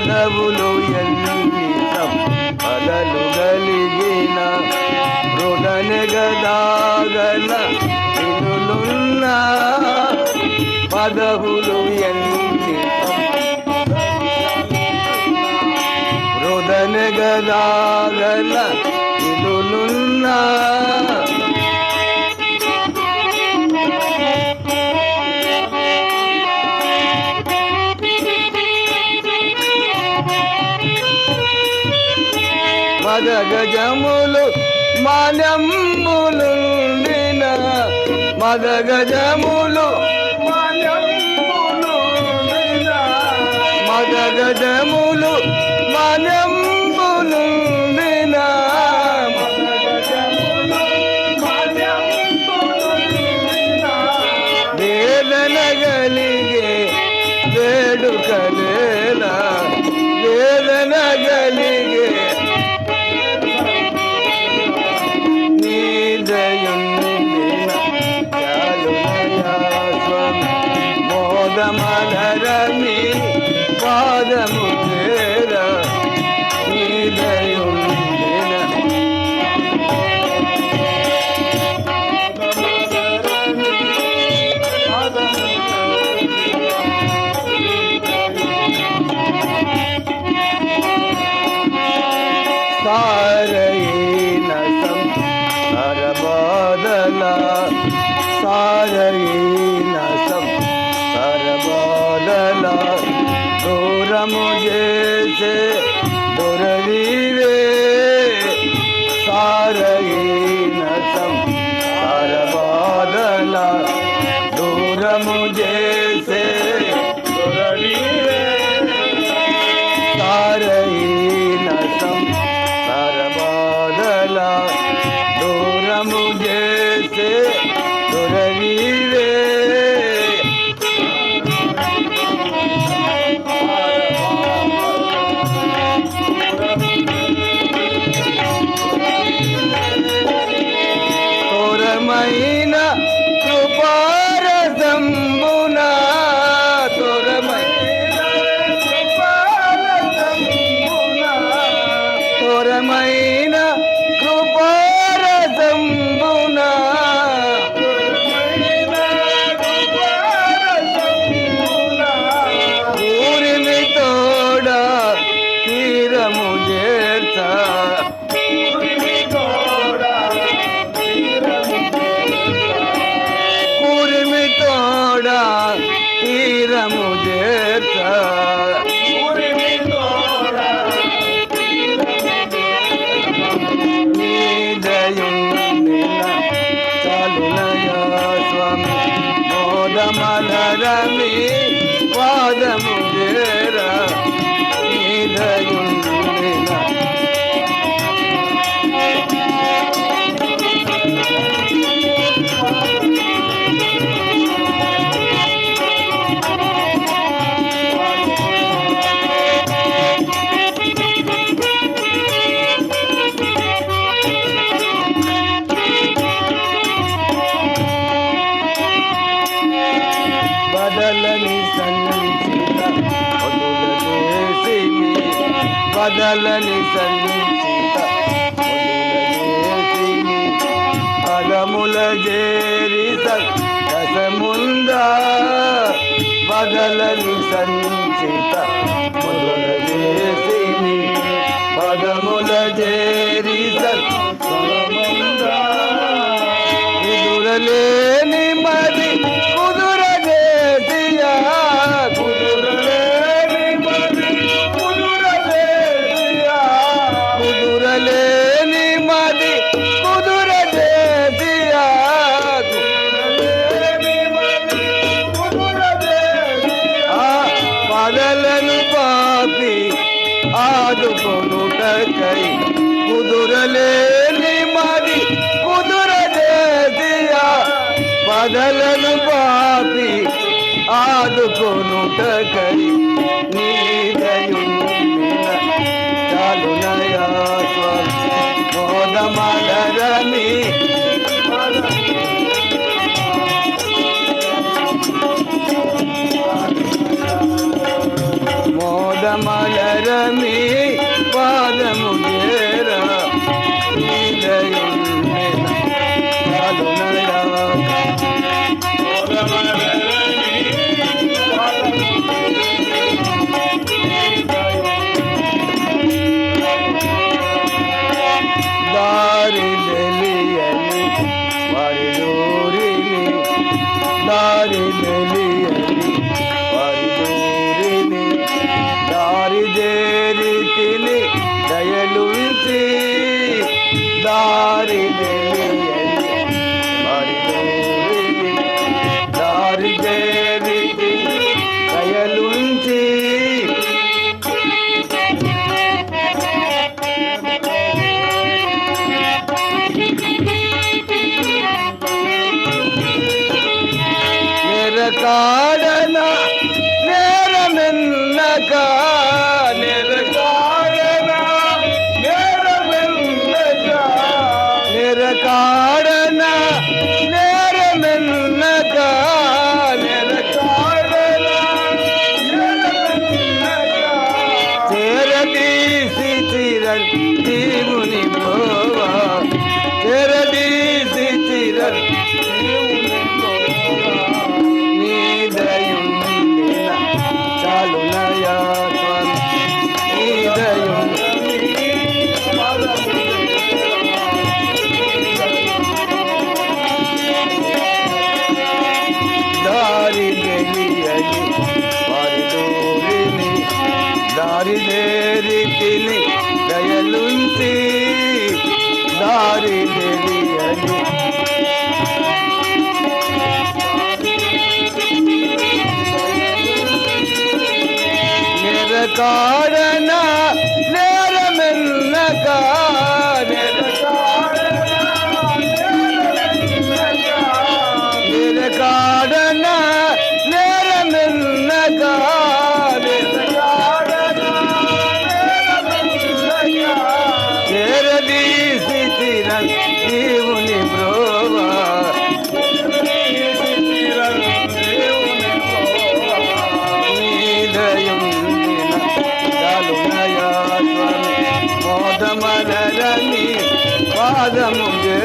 పదవులు ఎన్ని పదలు గలిగిన మృగనెగదాగల తినులున్న పదవులు ఎన్ని మృదనెగదాగల తినులున్నా మదగజములు మాన్యములు మదగజములు మాన్యములు మద గజములు మాన్యం பாதமலரமி பாதமுகேர நீதையோ yeah. బాధలని సంచిత పదముల చేరి రసముందా? బదలని సంచిత ఆపి ఆదుకొనుటకై కుదురలేని మరి కుదురదేదియా పదలను పాపి ఆదుకొనుటకై నీదయు చాలునయా స్వల్ప మోదమలరని దారిదేరికిని దయలుంచి దారి తెలియని నిరకాడ పాదమరని పాదము జే